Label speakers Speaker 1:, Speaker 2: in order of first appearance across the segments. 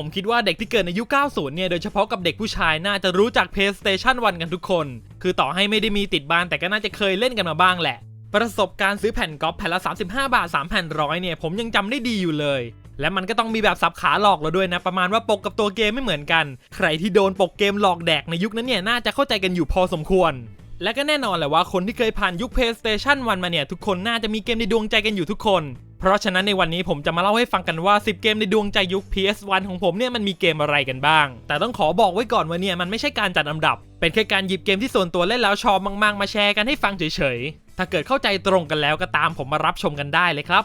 Speaker 1: ผมคิดว่าเด็กที่เกิดในยุค 90 เนี่ย โดยเฉพาะกับเด็กผู้ชายน่าจะรู้จัก PlayStation 1 กันทุกคน คือต่อให้ไม่ได้มีติดบ้านแต่ก็น่าจะเคยเล่นกันมาบ้างแหละ ประสบการณ์ซื้อแผ่นก๊อปแผ่นละ 35 บาท 3 แผ่นร้อยเนี่ย ผมยังจำได้ดีอยู่เลย และมันก็ต้องมีแบบสับขาหลอกเราด้วยนะ ประมาณว่าปกกับตัวเกมไม่เหมือนกัน ใครที่โดนปกเกมหลอกแดกในยุคนั้นเนี่ยน่าจะเข้าใจกันอยู่พอสมควรและก็แน่นอนแหละว่าคนที่เคยผ่านยุค PlayStation 1 มาเนี่ย ทุกคนน่าจะมีเกมในดวงใจกันอยู่ทุกคน เพราะฉะนั้นในวันนี้ผมจะมาเล่าให้ฟังกันว่า 10 เกมในดวงใจยุค PS1 ของผมเนี่ยมันมีเกมอะไรกันบ้าง แต่ต้องขอบอกไว้ก่อนว่าเนี่ยมันไม่ใช่การจัดอันดับ เป็นแค่การหยิบเกมที่ส่วนตัวเล่นแล้วชอบมากๆ มาแชร์กันให้ฟังเฉยๆ ถ้าเกิดเข้าใจตรงกันแล้วก็ตามผมมารับชมกันได้เลยครับ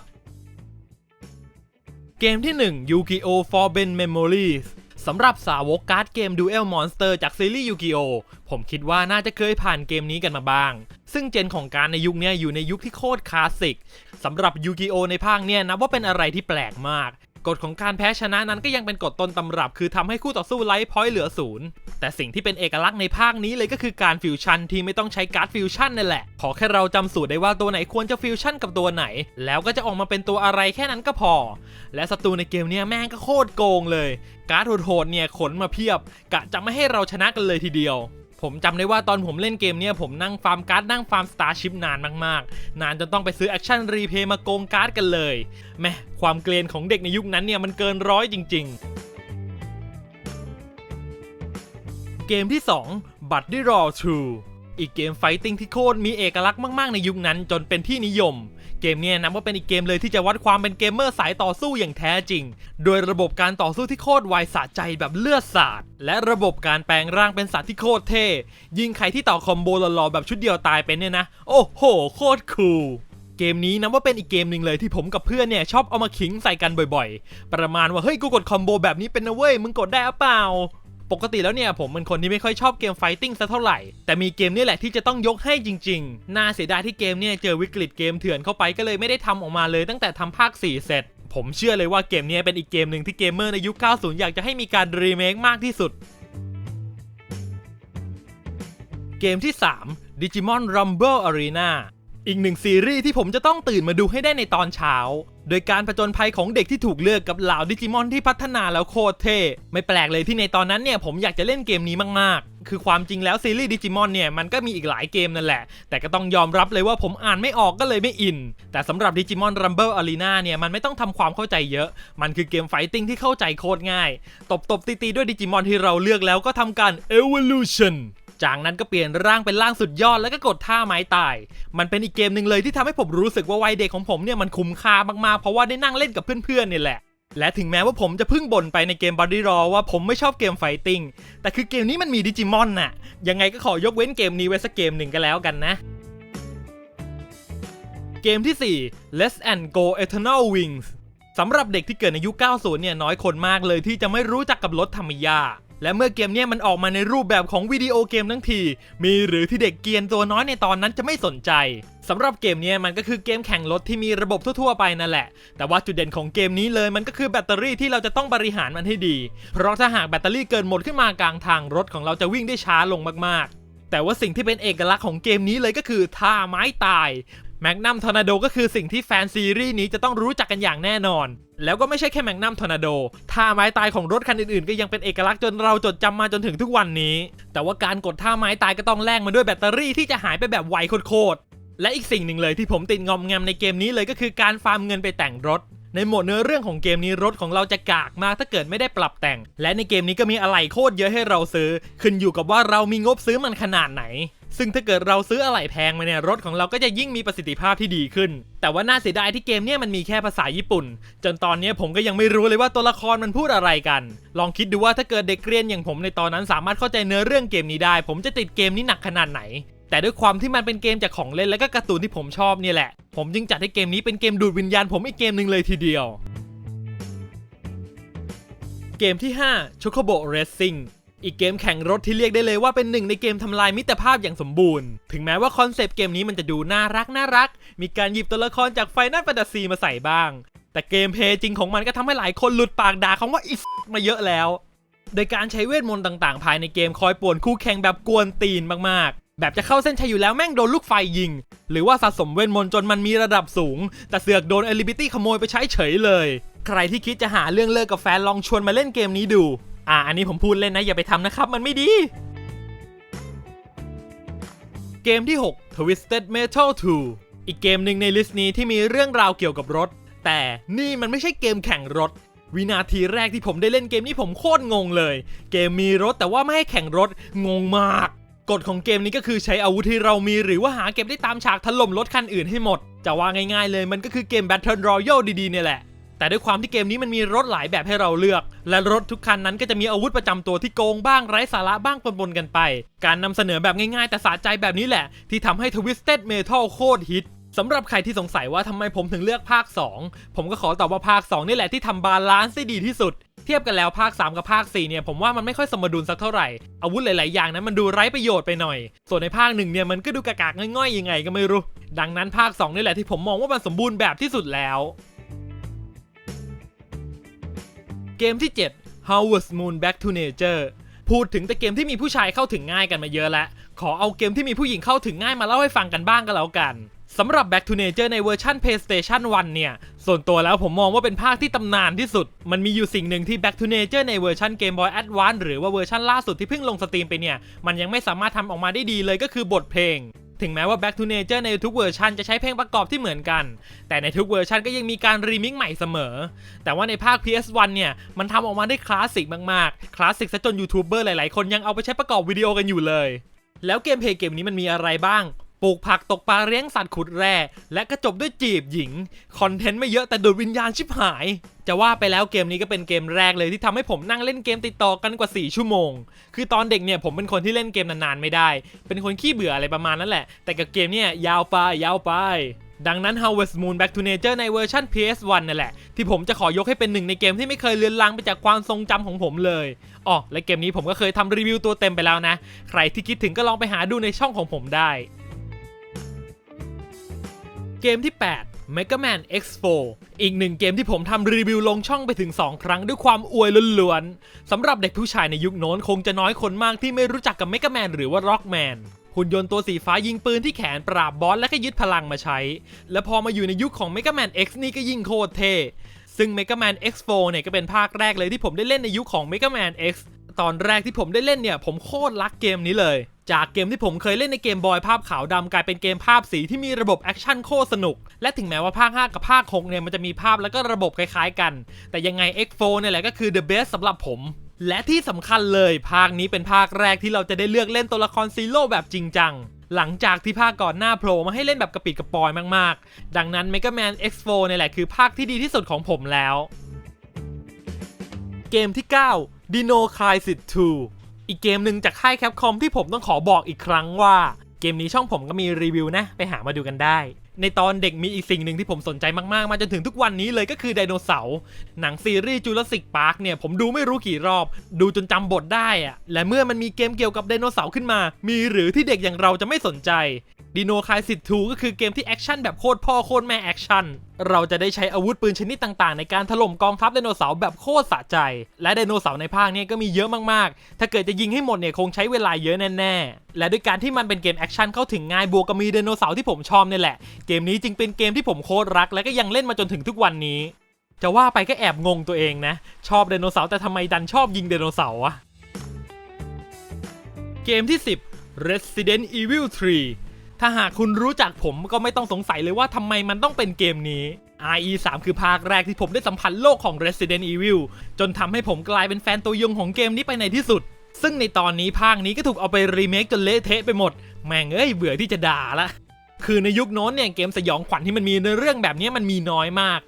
Speaker 1: เกมที่1 Yu-Gi-Oh! Forbidden Memories สำหรับสาวกการ์ดเกม Duel Monster จากซีรีส์ยูกิโอผมคิดว่าน่าจะเคยผ่านเกมนี้กันมาบ้าง ซึ่งเจนของการในยุคนี้อยู่ในยุคที่โคตรคลาสสิกสำหรับยูกิโอในภาคเนี่ยนับว่าเป็นอะไรที่แปลกมาก กฎของการแพ้ชนะนั้นก็ยังเป็นกฎต้นตำรับ คือทำให้คู่ต่อสู้ไลท์พอยต์เหลือศูนย์แต่สิ่งที่เป็นเอกลักษณ์ในภาคนี้เลยก็คือการฟิวชั่นที่ไม่ต้องใช้การ์ดฟิวชั่นนั่นแหละ ขอแค่เราจำสูตรได้ว่าตัวไหนควรจะฟิวชั่นกับตัวไหน แล้วก็จะออกมาเป็นตัวอะไรแค่นั้นก็พอ และศัตรูในเกมเนี้ยแม่งก็โคตรโกงเลย การ์ดโหดๆเนี่ยขนมาเพียบ กะจะไม่ให้เราชนะกันเลยทีเดียว ผมจำได้ว่าตอนผมเล่นเกมเนี่ยผมนั่งฟาร์มการ์ดนั่งฟาร์มสตาร์ชิพนานมากๆ นานจนต้องไปซื้อแอคชั่นรีเพย์มาโกงการ์ดกันเลยแม่ความเกรียนของเด็กในยุคนั้นเนี่ยมันเกินร้อยจริง ๆเกมที่ 2 b u d d y Raw 2 อีกเกมไฟติ้งที่โคตรมีเอกลักษณ์มาก ๆ ในยุคนั้นจนเป็นที่นิยม เกมเนี่ยนับว่าเป็นอีกเกมเลยที่จะวัดความเป็นเกมเมอร์สายต่อสู้อย่างแท้จริง โดยระบบการต่อสู้ที่โคตรไวสะใจแบบเลือดสาด และระบบการแปลงร่างเป็นสัตว์ที่โคตรเท่ ยิงใครที่ต่อคอมโบหล่อๆแบบชุดเดียวตายเป็นเนี่ยนะ โอ้โห โคตรคูลเกมนี้นับว่าเป็นอีกเกมหนึ่งเลยที่ผมกับเพื่อนเนี่ยชอบเอามาขิงใส่กันบ่อยๆ ประมาณว่าเฮ้ยกูกดคอมโบแบบนี้เป็นนะเว้ยมึงกดได้หรือเปล่า ปกติแล้วเนี่ยผมเป็นคนที่ไม่ค่อยชอบเกมไฟติ้งสักเท่าไหร่ แต่มีเกมนี่แหละที่จะต้องยกให้จริงๆ น่าเสียดายที่เกมเนี่ยเจอวิกฤตเกมเถื่อนเข้าไปก็เลยไม่ได้ทำออกมาเลยตั้งแต่ทำภาค 4 เสร็จ ผมเชื่อเลยว่าเกมนี้เป็นอีกเกมหนึ่งที่เกมเมอร์ในยุค 90 อยากจะให้มีการรีเมคมากที่สุด เกมที่ 3 Digimon Rumble Arena อีกหนึ่งซีรีส์ที่ผมจะต้องตื่นมาดูให้ได้ในตอนเช้า โดยการผจญภัยของเด็กที่ถูกเลือกกับเหล่าดิจิมอนที่พัฒนาแล้วโคตรเท่ไม่แปลกเลยที่ในตอนนั้นเนี่ยผมอยากจะเล่นเกมนี้มากๆ คือความจริงแล้วซีรีส์ดิจิมอนเนี่ยมันก็มีอีกหลายเกมนั่นแหละ แต่ก็ต้องยอมรับเลยว่าผมอ่านไม่ออกก็เลยไม่อิน แต่สำหรับดิจิมอนรัมเบิลอารีนาเนี่ยมันไม่ต้องทำความเข้าใจเยอะ มันคือเกมไฟติ้งที่เข้าใจโคตรง่าย ตบตบๆตีๆด้วยดิจิมอนที่เราเลือกแล้วก็ทำการ evolution จากนั้นก็เปลี่ยนร่างเป็นร่างสุดยอดแล้วก็กดท่าไม้ตาย มันเป็นอีกเกมหนึ่งเลยที่ทำให้ผมรู้สึกว่าวัยเด็กของผมเนี่ยมันคุ้มค่ามากๆ เพราะว่าได้นั่งเล่นกับเพื่อนๆเนี่ยแหละ และถึงแม้ว่าผมจะพิ่งบ่นไปในเกม Body r a w ว่าผมไม่ชอบเกมไฟติ้ง แต่คือเกมนี้มันมีดิจิมอนน่ะ ยังไงก็ขอยกเว้นเกมนี้ไว้สักเกมหนึ่งก็แล้วกันนะ เกมที่ 4 Let's and Go Eternal Wings สำหรับเด็กที่เกิดในยุค 90 เนี่ยน้อยคนมากเลยที่จะไม่รู้จักกับรถธรรมิยา และเมื่อเกมเนี้ยมันออกมาในรูปแบบของวิดีโอเกมทั้งที มีหรือที่เด็กเกียนตัวน้อยในตอนนั้นจะไม่สนใจสำหรับเกมนี้มันก็คือเกมแข่งรถที่มีระบบทั่วๆไปนั่นแหละ แต่ว่าจุดเด่นของเกมนี้เลยมันก็คือแบตเตอรี่ที่เราจะต้องบริหารมันให้ดี เพราะถ้าหากแบตเตอรี่เกินหมดขึ้นมากลางทางรถของเราจะวิ่งได้ช้าลงมากๆ แต่ว่าสิ่งที่เป็นเอกลักษณ์ของเกมนี้เลยก็คือท่าไม้ตาย แมกนัมทอร์นาโดก็คือสิ่งที่แฟนซีรีส์นี้จะต้องรู้จักกันอย่างแน่นอน แล้วก็ไม่ใช่แค่แมกนัมทอร์นาโดท่าไม้ตายของรถคันอื่นๆ ก็ยังเป็นเอกลักษณ์จนเราจดจำมาจนถึงทุกวันนี้ แต่ว่าการกดท่าไม้ตายก็ต้องแลกมาด้วยแบตเตอรี่ที่จะหายไปแบบไวโคตรและอีกสิ่งหนึ่งเลยที่ผมติดงอมแงมในเกมนี้เลยก็คือการฟาร์มเงินไปแต่งรถ ในหมดเนื้อเรื่องของเกมนี้รถของเราจะกากมากถ้าเกิดไม่ได้ปรับแต่ง และในเกมนี้ก็มีอะไหล่โคตรเยอะให้เราซื้อ ขึ้นอยู่กับว่าเรามีงบซื้อมันขนาดไหน ซึ่งถ้าเกิดเราซื้ออะไหล่แพงมาเนี่ยรถของเราก็จะยิ่งมีประสิทธิภาพที่ดีขึ้น แต่ว่าน่าเสียดายที่เกมเนี่ยมันมีแค่ภาษาญี่ปุ่น จนตอนนี้ผมก็ยังไม่รู้เลยว่าตัวละครมันพูดอะไรกัน ลองคิดดูว่าถ้าเกิดเด็กเรียนอย่างผมในตอนนั้นสามารถเข้าใจเนื้อเรื่องเกมนี้ได้ ผมจะติดเกมนี้หนักขนาดไหน แต่ด้วยความที่มันเป็นเกมจากของเล่นและก็การ์ตูนที่ผมชอบเนี่ยแหละ ผมจึงจัดให้เกมนี้เป็นเกมดูดวิญญาณผมอีกเกมหนึ่งเลยทีเดียว เกมที่5 Chocobo Racing อีกเกมแข่งรถที่เรียกได้เลยว่าเป็นหนึ่งในเกมทำลายมิตรภาพอย่างสมบูรณ์ ถึงแม้ว่าคอนเซปต์เกมนี้มันจะดูน่ารักน่ารัก มีการหยิบตัวละครจากไฟน a ลแฟนตาซีมาใส่บ้าง แต่เกมเพย์จริงของมันก็ทำให้หลายคนหลุดปากด่าคำว่าอิสมาเยอะแล้ว โดยการใช้เวทมนต์ต่างๆ ภายในเกมคอยป่วนคู่แข่งแบบกวนตีนมากๆ แบบจะเข้าเส้นชัยอยู่แล้วแม่งโดนลูกไฟยิง หรือว่าสะสมเวทมนต์จนมันมีระดับสูง แต่เสือกโดนเอลิบิตี้ขโมยไปใช้เฉยเลย ใครที่คิดจะหาเรื่องเลิกกับแฟนลองชวนมาเล่นเกมนี้ดู อ่าอันนี้ผมพูดเล่นนะอย่าไปทำนะครับ มันไม่ดี เกมที่ 6 Twisted Metal 2 อีกเกมหนึ่งในลิสต์นี้ที่มีเรื่องราวเกี่ยวกับรถ แต่นี่มันไม่ใช่เกมแข่งรถ วินาทีแรกที่ผมได้เล่นเกมนี้ผมโคตรงงเลย เกมมีรถแต่ว่าไม่ให้แข่งรถงงมากกฎของเกมนี้ก็คือใช้อาวุธที่เรามีหรือว่าหาเก็บได้ตามฉากถล่มรถคันอื่นให้หมด จะว่าง่ายๆเลยมันก็คือเกม Battle Royale ดีๆเนี่ยแหละ แต่ด้วยความที่เกมนี้มันมีรถหลายแบบให้เราเลือก และรถทุกคันนั้นก็จะมีอาวุธประจำตัวที่โกงบ้างไร้สาระบ้างปนๆกันไป การนำเสนอแบบง่ายๆ แต่สะใจแบบนี้แหละ ที่ทำให้ Twisted Metal โคตรฮิตสำหรับใครที่สงสัยว่าทำไมผมถึงเลือกภาค 2 ผมก็ขอตอบว่าภาค 2 นี่แหละที่ทำบาลานซ์ได้ดีที่สุด เทียบกันแล้วภาค 3 กับภาค 4 เนี่ยผมว่ามันไม่ค่อยสมดุลสักเท่าไหร่ อาวุธหลาย ๆ อย่างนั้นมันดูไร้ประโยชน์ไปหน่อย ส่วนในภาคหนึ่งเนี่ยมันก็ดูกากๆง่อย ๆ ยังไงก็ไม่รู้ ดังนั้นภาค 2 นี่แหละที่ผมมองว่ามันสมบูรณ์แบบที่สุดแล้ว เกมที่ 7 Harvest Moon Back to Nature พูดถึงแต่เกมที่มีผู้ชายเข้าถึงง่ายกันมาเยอะแล้ว ขอเอาเกมที่มีผู้หญิงเข้าถึงง่ายมาเล่าให้ฟังกันบ้างก็แล้วกันสำหรับ Back to Nature ในเวอร์ชัน PlayStation 1 เนี่ย ส่วนตัวแล้วผมมองว่าเป็นภาคที่ตำนานที่สุด มันมีอยู่สิ่งหนึ่งที่ Back to Nature ในเวอร์ชัน Game Boy Advance หรือว่าเวอร์ชันล่าสุดที่เพิ่งลงสตรีมไปเนี่ย มันยังไม่สามารถทำออกมาได้ดีเลยก็คือบทเพลง ถึงแม้ว่า Back to Nature ในทุกเวอร์ชันจะใช้เพลงประกอบที่เหมือนกัน แต่ในทุกเวอร์ชันก็ยังมีการรีมิกซ์ใหม่เสมอ แต่ว่าในภาค PS1 เนี่ย มันทำออกมาได้คลาสสิกมากๆ คลาสสิกซะจนยูทูบเบอร์หลายๆ คนยังเอาไปใช้ประกอบวิดีโอกันอยู่เลย แล้วเกมเพลย์เกมนี้มันมีอะไรบ้าง ปลูกผักตกปลาเลี้ยงสัตว์ขุดแร่ และก็จบด้วยจีบหญิง คอนเทนต์ไม่เยอะแต่ดูดวิญญาณชิบหาย จะว่าไปแล้วเกมนี้ก็เป็นเกมแรกเลยที่ทำให้ผมนั่งเล่นเกมติดต่อกันกว่า 4 ชั่วโมง คือตอนเด็กเนี่ยผมเป็นคนที่เล่นเกมนานๆไม่ได้ เป็นคนขี้เบื่ออะไรประมาณนั้นแหละ แต่กับเกมเนี่ยยาวไปยาวไปดังนั้น Harvest Moon Back to Nature ในเวอร์ชัน PS1 นั่นแหละ ที่ผมจะขอยกให้เป็นหนึ่งในเกมที่ไม่เคยเลือนลางไปจากความทรงจำของผมเลยอ๋อและเกมนี้ผมก็เคยทำรีวิวตัวเต็มไปแล้วนะ ใครที่คิดถึงก็ลองไปหาดูในช่องของผมได้ เกมที่ 8 Mega Man X4 อีกหนึ่งเกมที่ผมทำรีวิวลงช่องไปถึง 2 ครั้งด้วยความอวยล้วนๆสำหรับเด็กผู้ชายในยุคโน้นคงจะน้อยคนมากที่ไม่รู้จักกับ Mega Man หรือว่า Rockman หุ่นยนต์ตัวสีฟ้ายิงปืนที่แขนปราบบอสและก็ยึดพลังมาใช้ และพอมาอยู่ในยุคของ Mega Man X นี่ก็ยิ่งโคตรเท่ ซึ่ง Mega Man X4 เนี่ยก็เป็นภาคแรกเลยที่ผมได้เล่นในยุคของ Mega Man X ตอนแรกที่ผมได้เล่นเนี่ยผมโคตรรักเกมนี้เลย จากเกมที่ผมเคยเล่นในเกมบอยภาพขาวดำกลายเป็นเกมภาพสีที่มีระบบแอคชั่นโคตรสนุก และถึงแม้ว่าภาค 5 กับภาค 6 เนี่ยมันจะมีภาพแล้วก็ระบบคล้ายๆกัน แต่ยังไง X4 เนี่ยแหละก็คือ the best สำหรับผม และที่สำคัญเลยภาคนี้เป็นภาคแรกที่เราจะได้เลือกเล่นตัวละครซีโร่แบบจริงจังหลังจากที่ภาคก่อนหน้าโผล่มาให้เล่นแบบกระปิดกระปอยมากๆ ดังนั้น Mega Man X4 เนี่ยแหละคือภาคที่ดีที่สุดของผมแล้ว เกมที่ 9 Dino Crisis 2 อีกเกมหนึ่งจากค่ายแคปคอมที่ผมต้องขอบอกอีกครั้งว่า เกมนี้ช่องผมก็มีรีวิวนะ ไปหามาดูกันได้ในตอนเด็กมีอีกสิ่งหนึ่งที่ผมสนใจมากๆ มาจนถึงทุกวันนี้เลยก็คือไดโนเสาร์ หนังซีรีส์จูราสสิกพาร์คเนี่ยผมดูไม่รู้กี่รอบ ดูจนจำบทได้อะและเมื่อมันมีเกมเกี่ยวกับไดโนเสาร์ขึ้นมา มีหรือที่เด็กอย่างเราจะไม่สนใจดีโนคายสิท2ก็คือเกมที่แอคชั่นแบบโคตรพ่อโคตรแม่แอคชั่น เราจะได้ใช้อาวุธปืนชนิดต่างๆ ในการถล่มกองทัพไดโนเสาร์แบบโคตรสะใจ และไดโนเสาร์ในภาคเนี้ก็มีเยอะมากๆ ถ้าเกิดจะยิงให้หมดเนี่ยคงใช้เวลาเยอะแน่ๆ และด้วยการที่มันเป็นเกมแอคชั่นเข้าถึงง่ายบวกกับมีไดโนเสาร์ที่ผมชอบนี่แหละเกมนี้จึงเป็นเกมที่ผมโคตรรัก และก็ยังเล่นมาจนถึงทุกวันนี้ จะว่าไปก็แอบงงตัวเองนะ ชอบไดโนเสาร์แต่ทำไมดันชอบยิงไดโนเสาร์อะเกมที่ 10 Resident Evil 3 ถ้าหากคุณรู้จักผมก็ไม่ต้องสงสัยเลยว่าทำไมมันต้องเป็นเกมนี้ RE3 คือภาคแรกที่ผมได้สัมผัสโลกของ Resident Evil จนทำให้ผมกลายเป็นแฟนตัวยงของเกมนี้ไปในที่สุด ซึ่งในตอนนี้ภาคนี้ก็ถูกเอาไปรีเมคจนเละเทะไปหมด แม่งเอ้ยเบื่อที่จะด่าละ คือในยุคโน้นเนี่ยเกมสยองขวัญที่มันมีในเรื่องแบบนี้มันมีน้อยมาก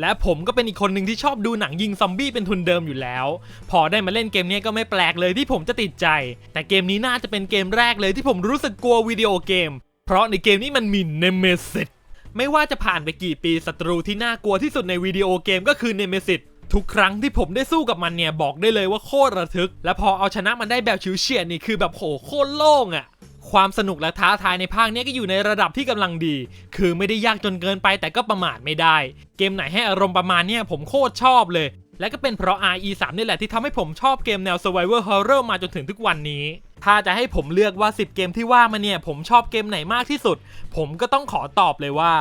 Speaker 1: และผมก็เป็นอีกคนหนึ่งที่ชอบดูหนังยิงซอมบี้เป็นทุนเดิมอยู่แล้ว พอได้มาเล่นเกมนี้ก็ไม่แปลกเลยที่ผมจะติดใจ แต่เกมนี้น่าจะเป็นเกมแรกเลยที่ผมรู้สึกกลัววิดีโอเกม เพราะในเกมนี้มันมีเนเมซิสไม่ว่าจะผ่านไปกี่ปีศัตรูที่น่ากลัวที่สุดในวิดีโอเกมก็คือเนเมซิสทุกครั้งที่ผมได้สู้กับมันเนี่ยบอกได้เลยว่าโคตรระทึก และพอเอาชนะมันได้แบบฉิวเฉียดนี่คือแบบโหโคตรโล่งอะ ความสนุกและท้าทายในภาคนี้ก็อยู่ในระดับที่กำลังดี คือไม่ได้ยากจนเกินไปแต่ก็ประมาทไม่ได้ เกมไหนให้อารมณ์ประมาณเนี้ยผมโคตรชอบเลย และก็เป็นเพราะ RE3 นี่แหละที่ทำให้ผมชอบเกมแนว Survivor Horror มาจนถึงทุกวันนี้ ถ้าจะให้ผมเลือกว่า 10 เกมที่ว่ามาเนี่ย ผมชอบเกมไหนมากที่สุด ผมก็ต้องขอตอบเลยว่า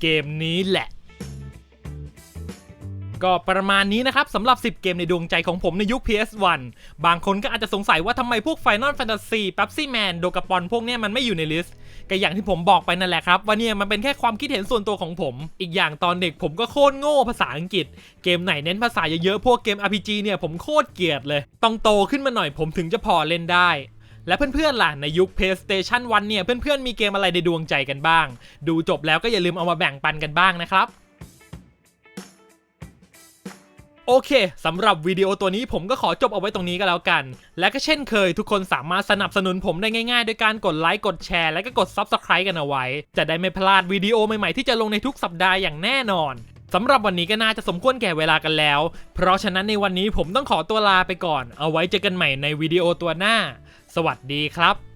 Speaker 1: เกมนี้แหละ ก็ประมาณนี้นะครับสำหรับ 10 เกมในดวงใจของผมในยุค PS1 บางคนก็อาจจะสงสัยว่าทำไมพวก Final Fantasy Pepsi Man โดกาปอนพวกเนี้ยมันไม่อยู่ในลิสต์ก็อย่างที่ผมบอกไปนั่นแหละครับ ว่าเนี่ยมันเป็นแค่ความคิดเห็นส่วนตัวของผม อีกอย่างตอนเด็กผมก็โคตรโง่ภาษาอังกฤษ เกมไหนเน้นภาษาเยอะๆพวกเกม RPG เนี่ยผมโคตรเกลียดเลย ต้องโตขึ้นมาหน่อยผมถึงจะพอเล่นได้และเพื่อนๆล่ะในยุค PlayStation 1 เนี่ยเพื่อนๆมีเกมอะไรในดวงใจกันบ้าง ดูจบแล้วก็อย่าลืมเอามาแบ่งปันกันบ้างนะครับ โอเคสำหรับวิดีโอตัวนี้ผมก็ขอจบเอาไว้ตรงนี้ก็แล้วกัน และก็เช่นเคย ทุกคนสามารถสนับสนุนผมได้ง่ายๆ โดยการกดไลค์กดแชร์และก็กด Subscribe กันเอาไว้ จะได้ไม่พลาดวิดีโอใหม่ๆ ที่จะลงในทุกสัปดาห์อย่างแน่นอนสำหรับวันนี้ก็น่าจะสมควรแก่เวลากันแล้ว เพราะฉะนั้นในวันนี้ผมต้องขอตัวลาไปก่อน เอาไว้เจอกันใหม่ในวิดีโอตัวหน้า สวัสดีครับ